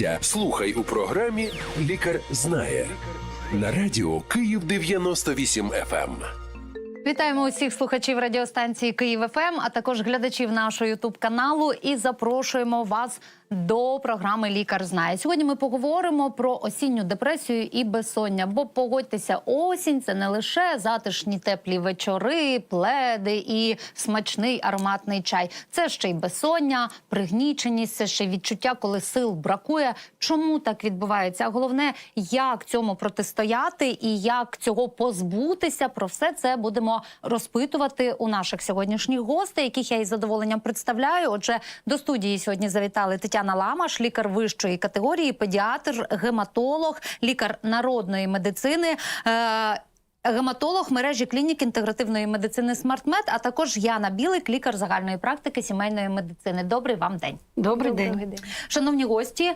життя. Слухай у програмі Лікар знає на радіо Київ 98 FM. Вітаємо усіх слухачів радіостанції Київ ФМ, а також глядачів нашого Ютуб каналу. І запрошуємо вас до програми Лікар знає. Сьогодні ми поговоримо про осінню депресію і безсоння. Бо погодьтеся, осінь це не лише затишні теплі вечори, пледи і смачний ароматний чай. Це ще й безсоння, пригніченість, це ще відчуття, коли сил бракує. Чому так відбувається? А головне, як цьому протистояти і як цього позбутися. Про все це будемо розпитувати у наших сьогоднішніх гостей, яких я із задоволенням представляю. Отже, до студії сьогодні завітали Тетяна Ламаш, лікар вищої категорії, педіатр, гематолог, лікар народної медицини. Е- Гематолог мережі клінік інтегративної медицини «Смартмед», а також Яна Білик, лікар загальної практики сімейної медицини. Добрий вам день. Добрий день. Шановні гості, е,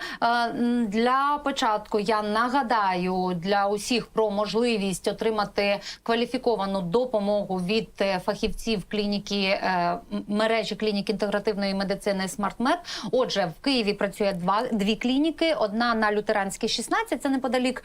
для початку я нагадаю для усіх про можливість отримати кваліфіковану допомогу від е, фахівців клініки е, мережі клінік інтегративної медицини «Смартмед». Отже, в Києві працює два дві клініки: одна на Лютеранській 16, це неподалік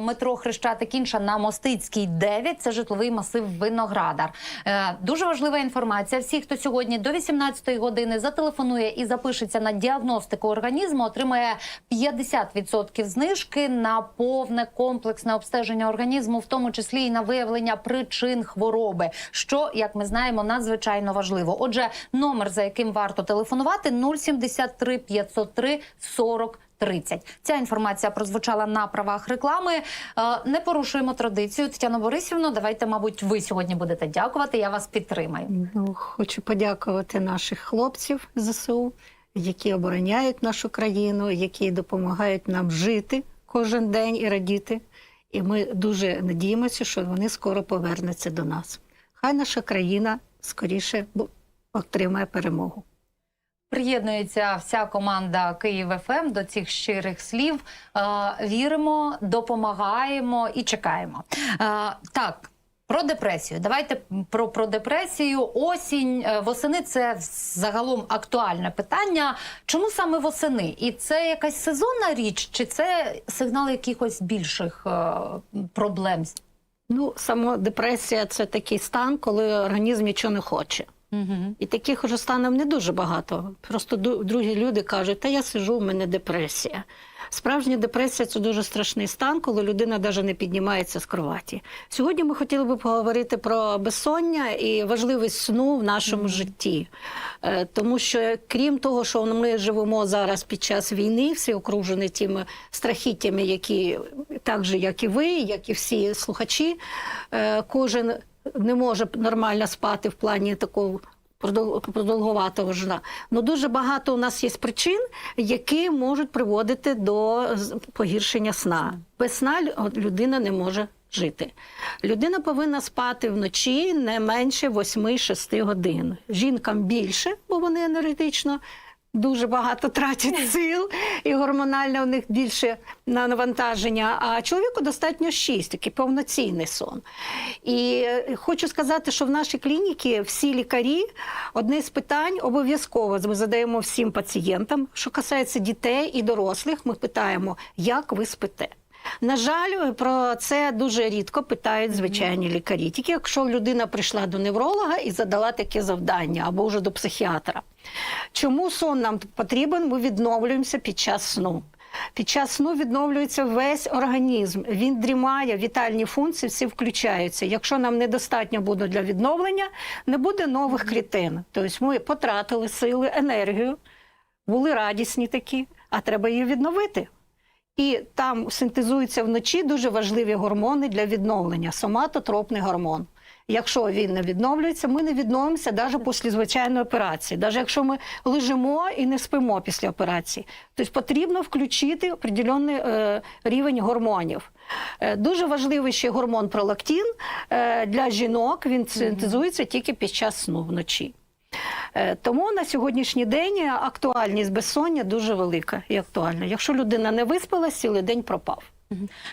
метро Хрещатик, інша на Мостицькій 9, це житловий масив Виноградар. Е, Дуже важлива інформація. Всі, хто сьогодні до 18 години зателефонує і запишеться на діагностику організму, отримає 50% знижки на повне комплексне обстеження організму, в тому числі і на виявлення причин хвороби, що, як ми знаємо, надзвичайно важливо. Отже, номер, за яким варто телефонувати, 073 503 40 30. Ця інформація прозвучала на правах реклами. Е, Не порушуємо традицію. Тетяно Борисівно, давайте, мабуть, ви сьогодні будете дякувати. Я вас підтримаю. Ну, хочу подякувати наших хлопців ЗСУ, які обороняють нашу країну, які допомагають нам жити кожен день і радіти. І ми дуже надіємося, що вони скоро повернуться до нас. Хай наша країна скоріше отримає перемогу. Приєднується вся команда Київ ФМ до цих щирих слів. Е, Віримо, допомагаємо і чекаємо. Е, Так. Про депресію. Давайте про, про депресію. Осінь е, восени це загалом актуальне питання. Чому саме восени? І це якась сезонна річ, чи це сигнал якихось більших проблем? Ну, само депресія це такий стан, коли організм нічого не хоче. Угу. І таких уже станом не дуже багато. Просто другі люди кажуть, та я сижу, у мене депресія. Справжня депресія це дуже страшний стан, коли людина навіть не піднімається з кроваті. Сьогодні ми хотіли би поговорити про безсоння і важливість сну в нашому житті. Е, Тому що, крім того, що ми живемо зараз під час війни, всі окружені тими страхіттями, які так же, як і ви, як і всі слухачі, е, кожен не може нормально спати в плані такого продовгуватого жна. Ну дуже багато у нас є причин, які можуть приводити до погіршення сна. Без сна людина не може жити. Людина повинна спати вночі не менше 8-6 годин. Жінкам більше, бо вони енергетично. Дуже багато тратять сил і гормонально у них більше на навантаження. А чоловіку достатньо 6, такий повноцінний сон. І е, хочу сказати, що в нашій клініці всі лікарі одне з питань обов'язково ми задаємо всім пацієнтам, що касається дітей і дорослих. Ми питаємо, як ви спите. На жаль, про це дуже рідко питають звичайні лікарі. Тільки якщо людина прийшла до невролога і задала таке завдання або вже до психіатра. Чому сон нам потрібен? Ми відновлюємося під час сну. Під час сну відновлюється весь організм. Він дрімає, вітальні функції всі включаються. Якщо нам недостатньо буде для відновлення, не буде нових клітин. Тобто ми потратили сили, енергію, були радісні такі, а треба її відновити. І там синтезуються вночі дуже важливі гормони для відновлення соматотропний гормон. Якщо він не відновлюється, ми не відновимося навіть після звичайної операції, навіть якщо ми лежимо і не спимо після операції. Тобто потрібно включити определенний е, рівень гормонів. Е, дуже важливий ще гормон пролактин е, для жінок. Він синтезується тільки під час сну вночі. Е, Тому на сьогоднішній день актуальність безсоння дуже велика і актуальна. Якщо людина не виспалась, цілий день пропав.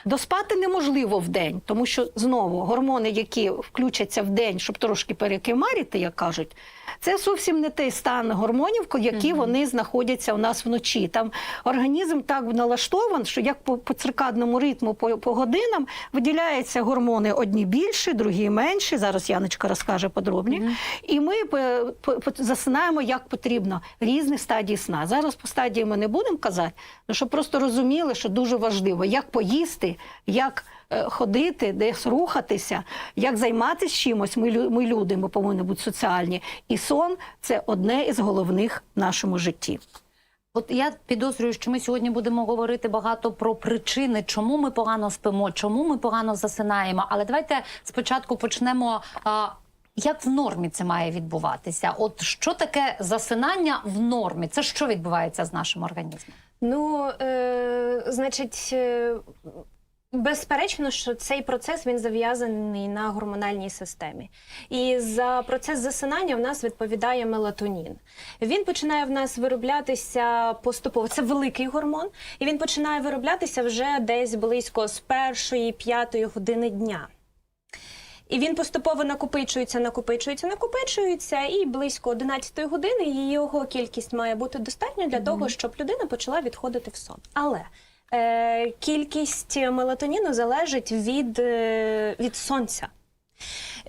Доспати неможливо в день, тому що знову гормони, які включаться в день, щоб трошки перекимарити, як кажуть, це зовсім не той стан гормонів, які вони знаходяться у нас вночі. Там організм так налаштований, що як по, по циркадному ритму, по, по годинам виділяються гормони одні більші, другі менші. Зараз Яночка розкаже подробні. І ми е, по- по- засинаємо як потрібно різних стадій сна. Зараз по стадії ми не будемо казати, ну щоб просто розуміли, що дуже важливо, як поїсти, як е, ходити, десь рухатися, як займатися чимось. Ми, ми люди, ми повинні бути соціальні. І сон це одне із головних в нашому житті. От я підозрюю, що ми сьогодні будемо говорити багато про причини, чому ми погано спимо, чому ми погано засинаємо. Але давайте спочатку почнемо. А, як в нормі це має відбуватися? От що таке засинання в нормі? Це що відбувається з нашим організмом? Ну, е, значить, е, безперечно, що цей процес він зав'язаний на гормональній системі. І за процес засинання в нас відповідає мелатонін. Він починає в нас вироблятися поступово. Це великий гормон, і він починає вироблятися вже десь близько з першої п'ятої години дня. І він поступово накопичується, накопичується, накопичується, і близько 11 години його кількість має бути достатньо для того, щоб людина почала відходити в сон. Але е, кількість мелатоніну залежить від, е, від сонця.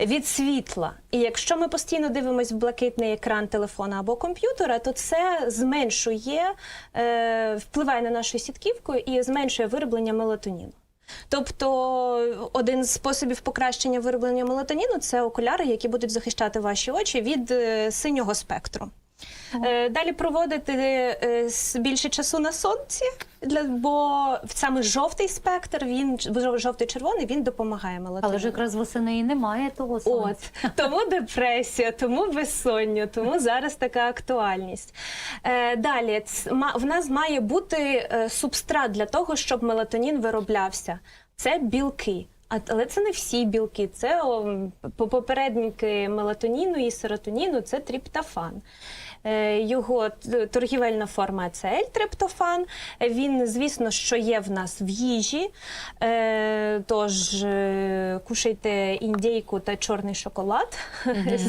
Від світла, і якщо ми постійно дивимося в блакитний екран телефона або комп'ютера, то це зменшує, е, впливає на нашу сітківку і зменшує вироблення мелатоніну. Тобто один з способів покращення вироблення мелатоніну це окуляри, які будуть захищати ваші очі від е, синього спектру. Е, Далі проводити е, більше часу на сонці, бо саме жовтий спектр, він жовтий червоний, він допомагає мелатоніну. Але ж якраз восени і немає того сонця. От тому депресія, тому безсоння, тому зараз така актуальність. Е, далі в нас має бути субстрат для того, щоб мелатонін вироблявся. Це білки. Але це не всі білки. Це попередники мелатоніну і серотоніну це тріптофан. Е, Його торгівельна форма це L-триптофан. Він, звісно, що є в нас в їжі. Е, Тож е, кушайте індійку та чорний шоколад,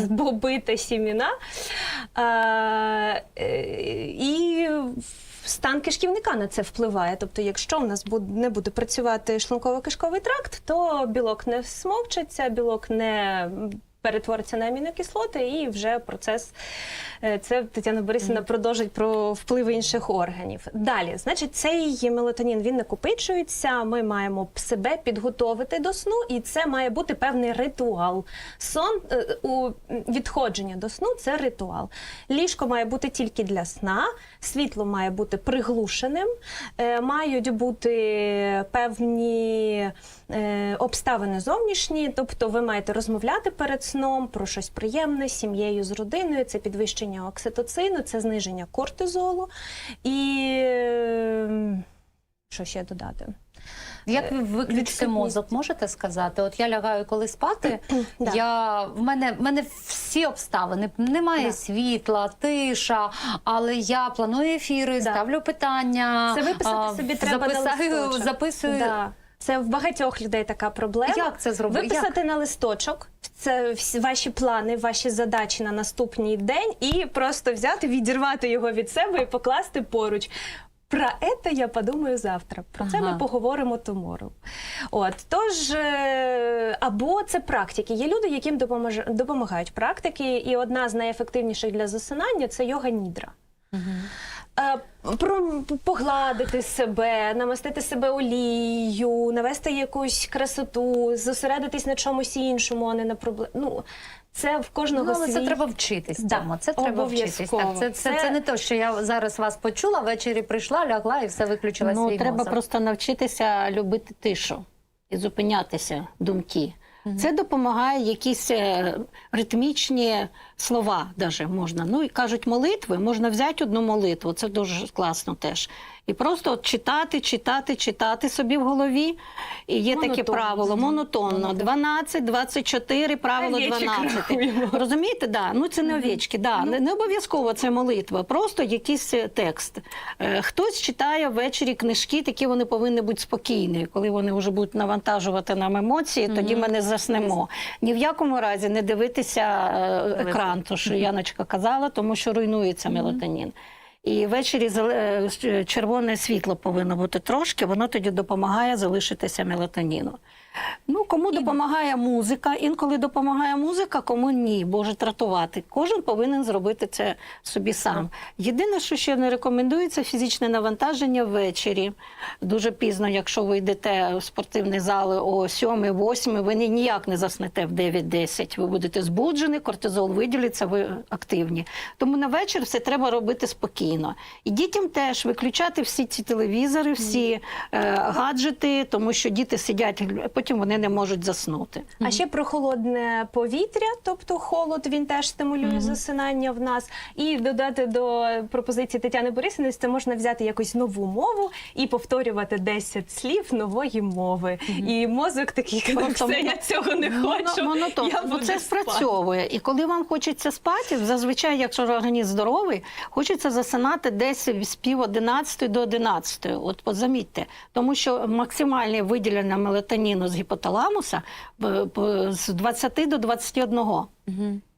боби та сіміна. І стан кишківника на це впливає. Тобто, якщо в нас не буде працювати шлунково-кишковий тракт, то білок не смовчиться, білок не перетвориться на амінокислоти, і вже процес е, це Тетяна Борисівна продовжить про впливи інших органів. Далі, значить, цей мелатонін він накопичується. Ми маємо себе підготовити до сну, і це має бути певний ритуал. Сон е, у відходження до сну це ритуал. Ліжко має бути тільки для сна, світло має бути приглушеним, е, мають бути певні обставини зовнішні, тобто ви маєте розмовляти перед сном про щось приємне з сім'єю, з родиною, це підвищення окситоцину, це зниження кортизолу і е, що ще додати? Як ви виключите мозок, можете сказати? От я лягаю коли спати, Да. я, в, мене, в мене всі обставини. Немає Да. світла, тиша, але я планую ефіри, Да. ставлю питання. Це виписати собі треба записаю, записую. Да. Це в багатьох людей така проблема. Як це зробити? Виписати на листочок це всі ваші плани, ваші задачі на наступний день, і просто взяти, відірвати його від себе і покласти поруч. Про це я подумаю завтра. Про це Ага. ми поговоримо tomorrow. От тож е, або це практики. Є люди, яким допоможе, допомагають практики, і одна з найефективніших для засинання це йога нідра. Е, погладити себе, намастити себе олією, навести якусь красоту, зосередитись на чомусь іншому, а не на проблемі. Ну, це в кожного Ну, але це треба вчитись Да, цьому. Це треба вчитись. Так, це, це, це, Це- не то, що я зараз вас почула, ввечері прийшла, лягла і все виключила Ну, свій треба мозок. просто навчитися любити тишу і зупинятися думки. Це допомагає якісь е, ритмічні слова, даже можна. Ну і кажуть, молитви можна взяти одну молитву. Це дуже класно теж. І просто от читати, читати, читати собі в голові. І є таке правило монотонно. 12, 24, правило Овечок 12. рахуємо. Розумієте, да. Ну це не овечки, да. не, не обов'язково це молитва, просто якийсь е, текст. Е, хтось читає ввечері книжки, такі вони повинні бути спокійні. Коли вони вже будуть навантажувати нам емоції, тоді ми не заснемо. Ні в якому разі не дивитися е, екран, то що Яночка казала, тому що руйнується мелатонін. І ввечері е, червоне світло повинно бути трошки, воно тоді допомагає залишитися мелатоніну. Ну, кому допомагає музика, інколи допомагає музика, кому ні, може тратувати. Кожен повинен зробити це собі сам. Єдине, що ще не рекомендується, фізичне навантаження ввечері. Дуже пізно, якщо ви йдете в спортивний зал о 7-8, ви ніяк не заснете в 9-10. Ви будете збуджені, кортизол виділиться, ви активні. Тому на вечір все треба робити спокійно. І дітям теж виключати всі ці телевізори, всі е, гаджети, тому що діти сидять, потім вони не можуть заснути. А ще про холодне повітря, тобто холод, він теж стимулює засинання в нас. І додати до пропозиції Тетяни Борисівни, це можна взяти якусь нову мову і повторювати 10 слів нової мови. І мозок такий каже, Просто все, я цього не хочу. Монотонно. Я Ну, буду це спати». спрацьовує. І коли вам хочеться спати, зазвичай, якщо організм здоровий, хочеться засинати десь з пів 11 до 11. От, от замітьте. Тому що максимальне виділення мелатоніну з гіпоталамуса з 20 до 21.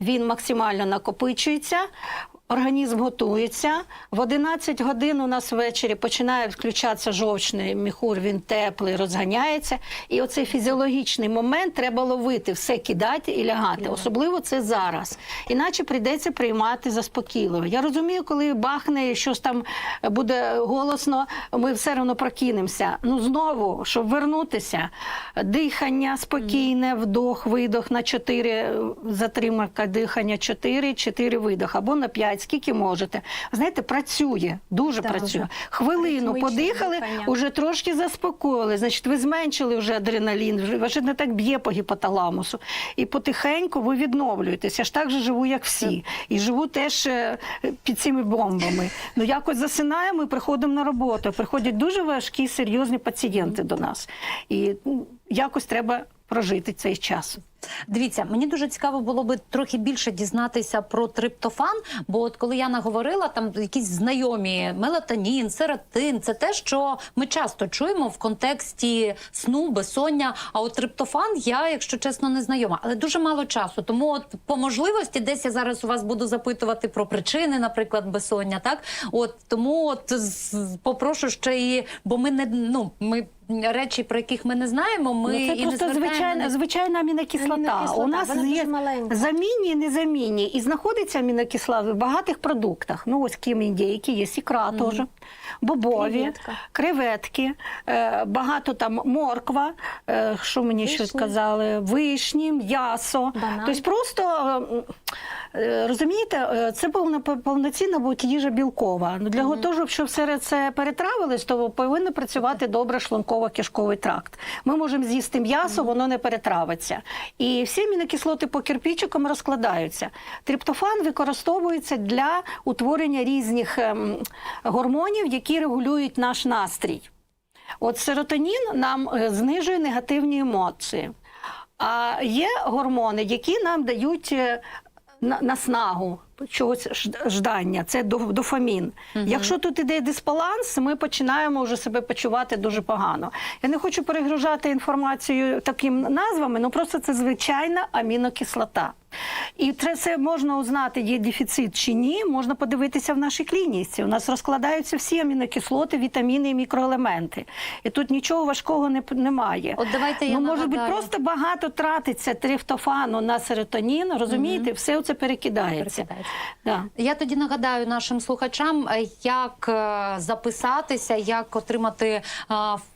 Він максимально накопичується. Організм готується. В 11 годин у нас ввечері починає включатися жовчний міхур, він теплий, розганяється. І оцей фізіологічний момент треба ловити, все кидати і лягати. Особливо це зараз. Іначе прийдеться приймати заспокійливо. Я розумію, коли бахне, щось там буде голосно, ми все одно прокинемося. Ну знову, щоб вернутися, дихання спокійне, вдох, видох на 4, затримка дихання 4, 4 видох або на 5, скільки можете. Знаєте, працює, дуже Так, працює. Хвилину подихали, дихання. уже трошки заспокоїли. Значить, ви зменшили вже адреналін, вже вже не так б'є по гіпоталамусу. І потихеньку ви відновлюєтеся. Я ж так же живу, як всі. І живу теж е, під цими бомбами. Ну якось засинаємо і приходимо на роботу. Приходять дуже важкі, серйозні пацієнти до нас. І ну, якось треба прожити цей час. Дивіться, мені дуже цікаво було би трохи більше дізнатися про триптофан. Бо от коли Яна говорила, там якісь знайомі мелатонін, серотин, це те, що ми часто чуємо в контексті сну, безсоння. А от триптофан я, якщо чесно, не знайома, але дуже мало часу. Тому, от по можливості, десь я зараз у вас буду запитувати про причини, наприклад, безсоння. Так, от тому, от попрошу ще і, бо ми не ну ми. Речі, про яких ми не знаємо, ми ну, це і просто звертаємо звичайна, на- звичайна амінокислота. Амінокислота, У нас вона є замінні і незамінні. І знаходиться амінокислота в багатих продуктах. Ну, ось ким індійки, є ікра теж, бобові, Креветка. креветки, е, багато там морква, е, що мені ще Вишні. сказали, вишні, м'ясо. Тобто просто. Е, Розумієте, е, це повна повноцінна будь їжа білкова. Ну для того, щоб все це перетравилось, то повинен працювати добре шлунково-кишковий тракт. Ми можемо з'їсти м'ясо, воно не перетравиться. І всі амінокислоти по кирпичикам розкладаються. Триптофан використовується для утворення різних ем, гормонів, які регулюють наш настрій. От серотонін нам е, знижує негативні емоції. А є гормони, які нам дають наснагу, чогось ждання, це до- дофамін. Якщо тут іде дисбаланс, ми починаємо вже себе почувати дуже погано. Я не хочу перегружати інформацію такими назвами, ну просто це звичайна амінокислота. І це, це можна узнати, є дефіцит чи ні, можна подивитися в нашій клініці. У нас розкладаються всі амінокислоти, вітаміни і мікроелементи. І тут нічого важкого не, немає. От давайте я ну, може бути, просто багато тратиться трифтофану на серотонін, розумієте, все це перекидається. Перекидається. Да. Я тоді нагадаю нашим слухачам, е, як е, записатися, як отримати е,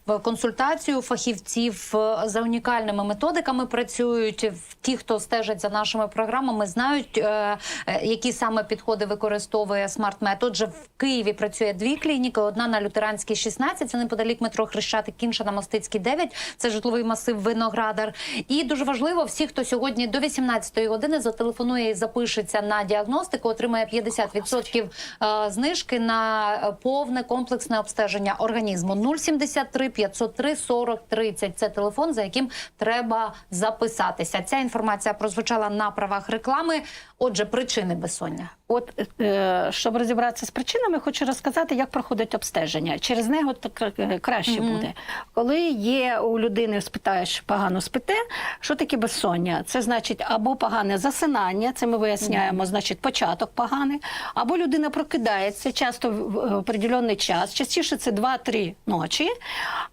консультацію фахівців е, за унікальними методиками. Працюють В- ті, хто стежать за нашими програмами, знають, е, е, які саме підходи використовує SmartMed. Отже, в Києві працює дві клініки: одна на Лютеранській 16, це неподалік метро Хрещатик, інша на Мостицькій 9, це житловий масив Виноградар. І дуже важливо, всі, хто сьогодні до 18-ї години зателефонує і запишеться на діагностику, отримає 50% е, знижки на повне комплексне обстеження організму. 073 503 40 30 – Це телефон, за яким треба записатися. Ця інформація прозвучала на правах реклами. Отже, причини безсоння. От е, щоб розібратися з причинами, хочу розказати, як проходить обстеження. Через нього так е, краще Мгм. буде. Коли є у людини, спитаєш, погано спите, що таке безсоння? Це значить або погане засинання, це ми виясняємо, значить початок поганий, або людина прокидається часто в в определенний час, частіше це 2-3 ночі,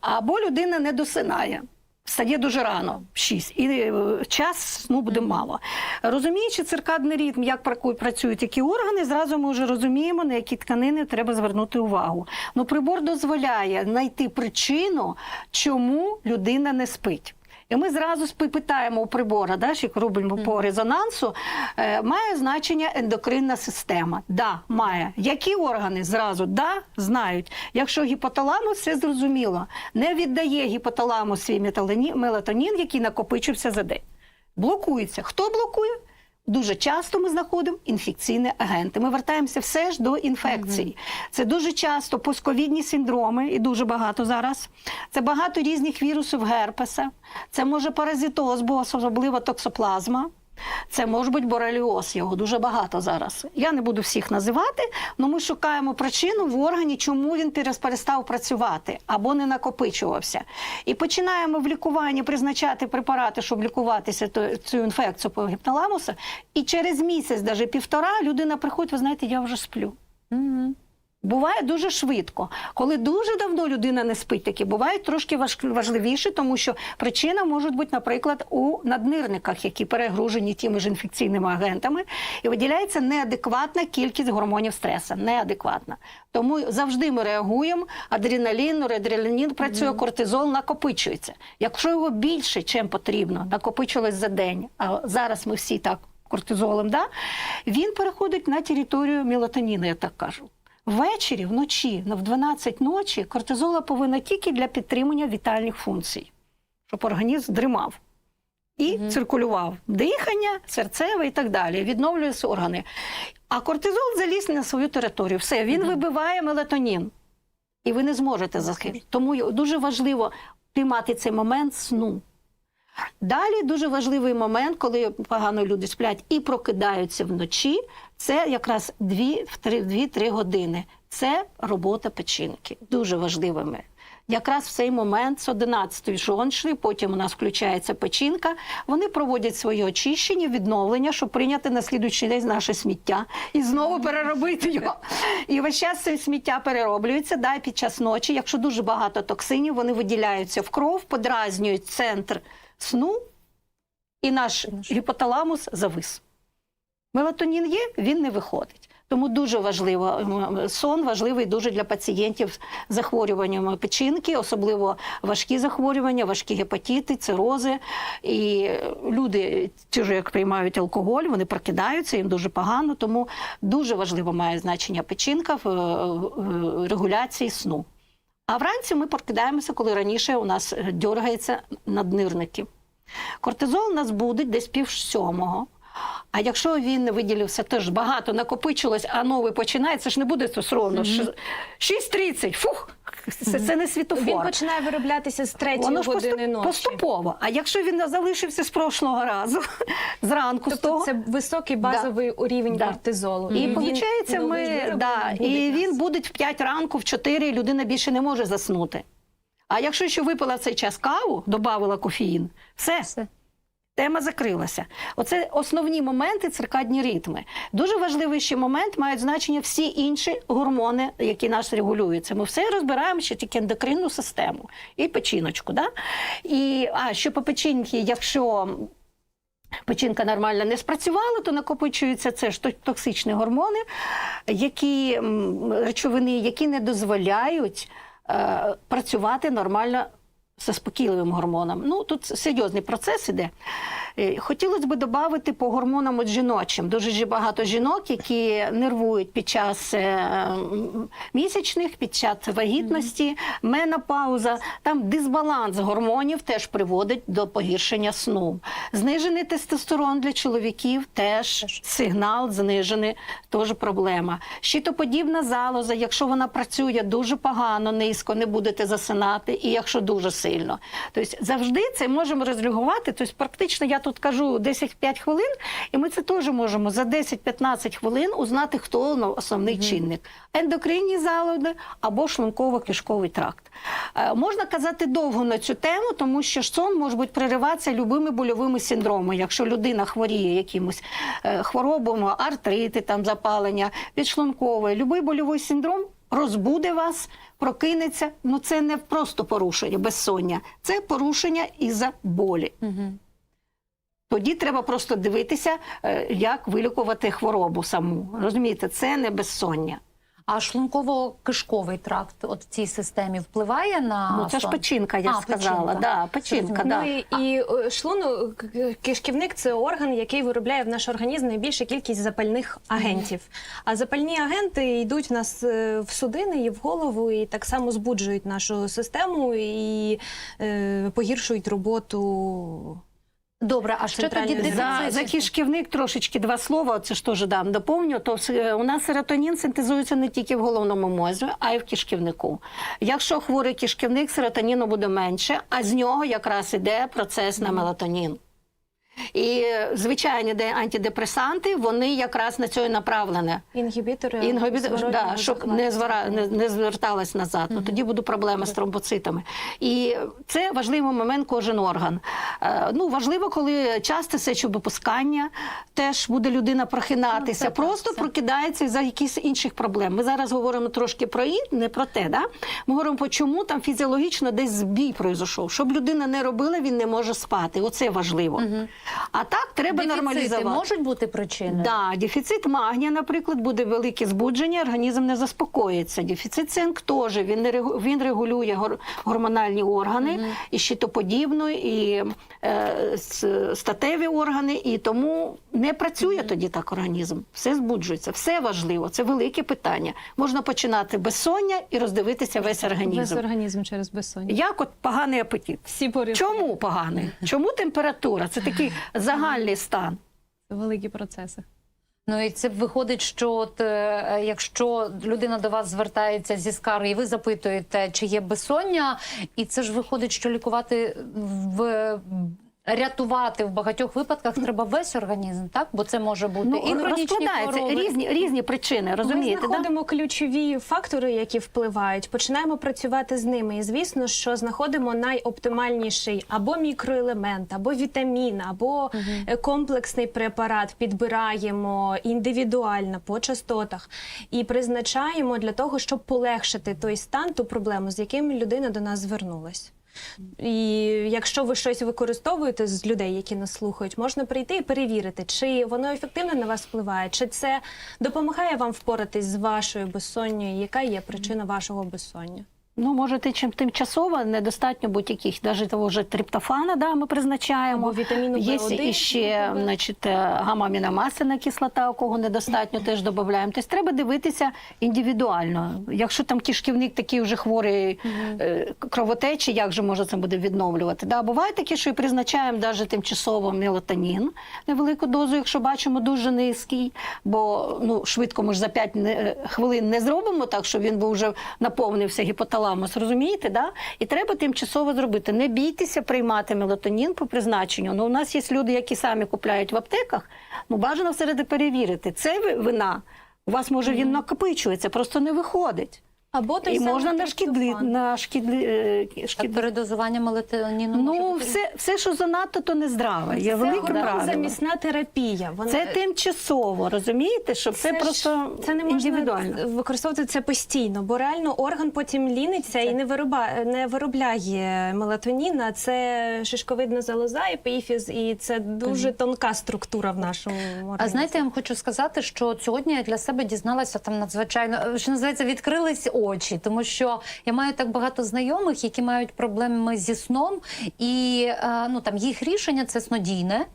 або людина не досинає. Встає дуже рано, шість 6, і е, час сну буде мало. Розуміючи циркадний ритм, як працюють які органи, зразу ми вже розуміємо, на які тканини треба звернути увагу. Ну, прибор дозволяє знайти причину, чому людина не спить. І ми зразу питаємо у прибора, да, що робимо по резонансу, е, має значення ендокринна система. Да, має. Які органи зразу да, знають. Якщо гіпоталамус, все зрозуміло. Не віддає гіпоталамус свій мелатонін, який накопичився за день. Блокується. Хто блокує? Дуже часто ми знаходимо інфекційні агенти. Ми вертаємося все ж до інфекцій. Це дуже часто постковідні синдроми, і дуже багато зараз. Це багато різних вірусів герпеса. Це може паразитоз, бо особливо токсоплазма. Це може бути бореліоз, його дуже багато зараз. Я не буду всіх називати, але ми шукаємо причину в органі, чому він перестав працювати або не накопичувався. І починаємо в лікуванні призначати препарати, щоб лікуватися цю інфекцію по гіпоталамусу. І через місяць, навіть півтора, людина приходить, ви знаєте, я вже сплю. Буває дуже швидко. Коли дуже давно людина не спить, такі бувають трошки важ- важливіші, тому що причина може бути, наприклад, у наднирниках, які перегружені тими ж інфекційними агентами, і виділяється неадекватна кількість гормонів стресу. Неадекватна. Тому завжди ми реагуємо. Адреналін, норадреналін працює, кортизол накопичується. Якщо його більше, чим потрібно, накопичилось за день, а зараз ми всі так кортизолем, да? він переходить на територію мелатоніну, я так кажу. Ввечері, вночі, в 12 ночі кортизола повинна тільки для підтримання вітальних функцій, щоб організм дрімав і циркулював дихання, серцеве і так далі, відновлюються органи. А кортизол заліз на свою територію. Все, він вибиває мелатонін. І ви не зможете захистити. Тому дуже важливо піймати цей момент сну. Далі дуже важливий момент, коли погано люди сплять і прокидаються вночі. Це якраз 2-3 години. Це робота печінки. Дуже важливими. Якраз в цей момент з 11 жоншли, потім у нас включається печінка. Вони проводять своє очищення, відновлення, щоб прийняти на слідуючий день наше сміття і знову переробити його. І весь час це сміття перероблюється. Да, під час ночі, якщо дуже багато токсинів, вони виділяються в кров, подразнюють центр сну, і наш гіпоталамус завис. Мелатонін є, він не виходить. Тому дуже важливо сон важливий дуже для пацієнтів з захворюваннями печінки, особливо важкі захворювання, важкі гепатити, цирози. І люди, ті ж, як приймають алкоголь, вони прокидаються, їм дуже погано. Тому дуже важливо має значення печінка в, в регуляції сну. А вранці ми прокидаємося, коли раніше у нас е, дергається наднирники. Кортизол у нас буде десь пів сьомого. А якщо він не виділився теж багато, накопичилось, а новий починається, ж не буде це Mm-hmm. 6.30, фух, це, це не світофор. Він починає вироблятися з третьої Воно ж години поступ- ночі. поступово. А якщо він залишився з прошлого разу, зранку з Тобто того, це високий базовий рівень Да. кортизолу. І він виходить, ми да, і він буде в 5 ранку, в 4, людина більше не може заснути. А якщо ще випила в цей час каву, додавила кофеїн, все. Все. Тема закрилася. Оце основні моменти циркадні ритми. Дуже важливий ще момент мають значення всі інші гормони, які нас регулюються. Ми все розбираємо ще тільки ендокринну систему і печіночку. Да? І, а що по печінці, якщо Печінка нормально не спрацювала, то накопичуються це ж токсичні гормони, які речовини, які не дозволяють е, працювати нормально заспокійливим гормоном. Ну тут серйозний процес іде. Е, Хотілося б додати по гормонам от жіночим. Дуже багато жінок, які нервують під час е, місячних, під час вагітності, менопауза. Там дисбаланс гормонів теж приводить до погіршення сну. Знижений тестостерон для чоловіків теж сигнал знижений, теж проблема. Щитоподібна залоза, якщо вона працює дуже погано, низько, не будете засинати, і якщо дуже сильно. Тобто завжди це можемо розлягувати. Тобто, практично я тут кажу 10-5 хвилин, і ми це теж можемо за 10-15 хвилин узнати, хто основний чинник: ендокринні залози або шлунково-кишковий тракт. Е, можна казати довго на цю тему, тому що сон може бути перериватися любими больовими синдромами. Якщо людина хворіє якимось е, хворобами, артрити, там запалення, підшлункове, любий больовий синдром. Розбуде вас, прокинеться. Ну це не просто порушення, безсоння, це порушення із-за болі. Тоді треба просто дивитися, е, як вилікувати хворобу саму. Розумієте, це не безсоння. А шлунково-кишковий тракт от в цій системі впливає на ну це ж печінка, я А, сказала. печінка. Да, печінка, да. Ну і, і е, шлунок, кишківник це орган, який виробляє в наш організм найбільшу кількість запальних агентів. А запальні агенти йдуть в нас е, в судини і в голову, і так само збуджують нашу систему і е, погіршують роботу. Добре, а що тоді За, за кишківник трошечки два слова, це ж теж дам доповню. То с- у нас серотонін синтезується не тільки в головному мозі, а й в кишківнику. Якщо хворий кишківник, серотоніну буде менше, а з нього якраз іде процес на мелатонін. І звичайні де антидепресанти, вони якраз на це і направлені. Інгібітори зворотнього Да, щоб не, звара... не, не зверталась назад. Ну, тоді будуть проблеми з тромбоцитами. І це важливий момент кожен орган. Е, ну, важливо, коли часте сечовипускання, теж буде людина прохинатися, Ну, це просто це. прокидається за якісь інших проблем. Ми зараз говоримо трошки про ін, не про те. Да? Ми говоримо, чому там фізіологічно десь збій пройшов. Щоб людина не робила, він не може спати. Оце важливо. А так треба Дефіцити нормалізувати. можуть бути причиною? Да, дефіцит магнія, наприклад, буде велике збудження, організм не заспокоїться. Дефіцит цинк теж він, не регу- він регулює гор- гормональні органи, і щитоподібну, і е, статеві органи, і тому не працює тоді так організм. Все збуджується, все важливо. Це велике питання. Можна починати безсоння і роздивитися весь Весь організм. організм через безсоння. Як от поганий апетит? Всі Чому поганий? Чому температура? Це такий загальний стан. великі процеси. Ну і це виходить, що от, е, якщо людина до вас звертається зі скарги, і ви запитуєте, чи є безсоння, і це ж виходить, що лікувати в. Рятувати в багатьох випадках треба весь організм, так? Бо це може бути і Ну, розкладається хвороби. різні, різні причини, розумієте? Ми да? знаходимо ключові фактори, які впливають, починаємо працювати з ними. І звісно, що знаходимо найоптимальніший або мікроелемент, або вітамін, або е, комплексний препарат, підбираємо індивідуально по частотах і призначаємо для того, щоб полегшити той стан, ту проблему, з яким людина до нас звернулась. І якщо ви щось використовуєте з людей, які нас слухають, можна прийти і перевірити, чи воно ефективно на вас впливає, чи це допомагає вам впоратись з вашою безсонню, яка є причина вашого безсоння. Ну, може, ти чим тимчасово недостатньо будь-яких, навіть того ж триптофана, да, ми призначаємо. Або вітаміну Є В1, іще, наприклад. значить, е, кислота, у кого недостатньо, теж додаємо. Тобто треба дивитися індивідуально. Якщо там кишківник такий вже хворий е, кровотечі, як же може це буде відновлювати? Да, буває таке, що і призначаємо навіть тимчасово мелатонін, невелику дозу, якщо бачимо дуже низький, бо ну, швидко ми ж за 5 хвилин не зробимо так, щоб він був вже наповнився гіпоталамус, розумієте? Да? І треба тимчасово зробити. Не бійтеся приймати мелатонін по призначенню. Ну, у нас є люди, які самі купляють в аптеках. Ну, бажано всереди перевірити. Це вина. У вас може він накопичується, просто не виходить. Або той І самий можна на шкідлі, триптофан. на шкідлі, е, Так, передозування мелатоніну може Ну, бути все, все, що занадто, то не здраве. Є Це велике правило. гормонозамісна терапія. Вона- Це тимчасово, розумієте, що це, ж- просто це не можна індивідуально. використовувати це постійно, бо реально орган потім ліниться і не виробляє, не виробляє мелатонін, а це шишковидна залоза, епіфіз, і це дуже тонка структура в нашому організмі. А знаєте, я вам хочу сказати, що от сьогодні я для себе дізналася там надзвичайно, що називається, відкрились очі, тому що я маю так багато знайомих, які мають проблеми зі сном, і е, ну там їх рішення це снодійне.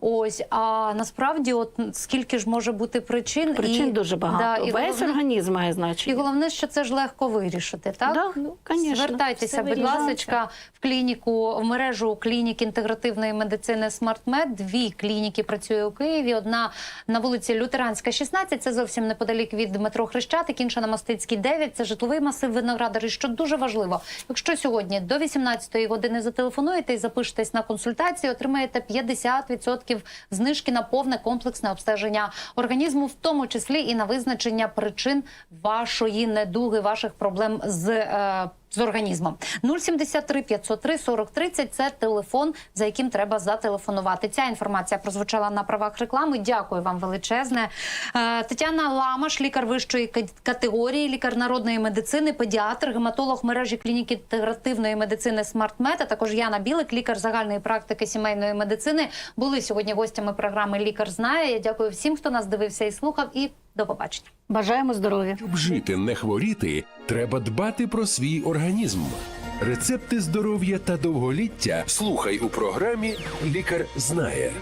Ось, а насправді, от скільки ж може бути причин, Причин і, дуже багато. Да, і, Весь головне, організм має і головне, що це ж легко вирішити, так? Да, ну, конечно. Звертайтеся, будь вирішується. ласка, в клініку, в мережу клінік інтегративної медицини SmartMed. Дві клініки працює у Києві. Одна на вулиці Лютеранська, 16, це зовсім неподалік від метро Хрещатик, інша на Мостицькій 9, це житловий масив Виноградар. І що дуже важливо, якщо сьогодні до 18-ї години зателефонуєте і запишетесь на консультацію, отримаєте 50% знижки на повне комплексне обстеження організму, в тому числі і на визначення причин вашої недуги, ваших проблем з. Е, з організмом 073 503 40 30 – це телефон, за яким треба зателефонувати. Ця інформація прозвучала на правах реклами. Дякую вам величезне. Е, Тетяна Ламаш, лікар вищої категорії, лікар народної медицини, педіатр, гематолог мережі клініки інтегративної медицини «Смартмед», а також Яна Білик, лікар загальної практики сімейної медицини, були сьогодні гостями програми Лікар знає. Я дякую всім, хто нас дивився і слухав. І до побачення. Бажаємо здоров'я. Щоб жити, не хворіти, треба дбати про свій організм. Рецепти здоров'я та довголіття слухай у програмі Лікар знає